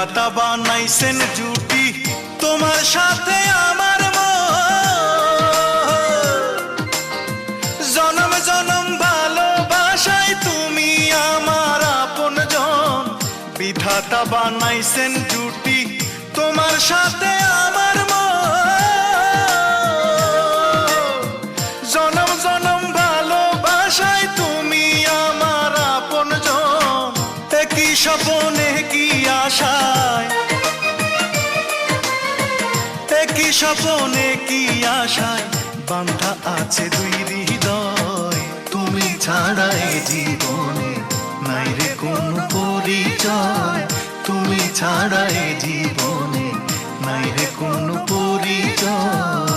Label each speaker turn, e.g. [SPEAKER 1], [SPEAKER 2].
[SPEAKER 1] বিধাতা বানাইছেন জুটি, তোমার সাথে আমার জনম জনম ভালোবাসায় তুমি আমার আপন জন বিধাতা বানাইছেন জুটি, তোমার সাথে আমার মন। স্বপনে কি আশায়? কি স্বপনে কি আশায়? বান্ধা আছে দুই হৃদয় তুমি ছাড়াই জীবনে নাই রে কোন পরিচয়। তুমি ছাড়াই জীবনে নাই রে কোন পরিচয়।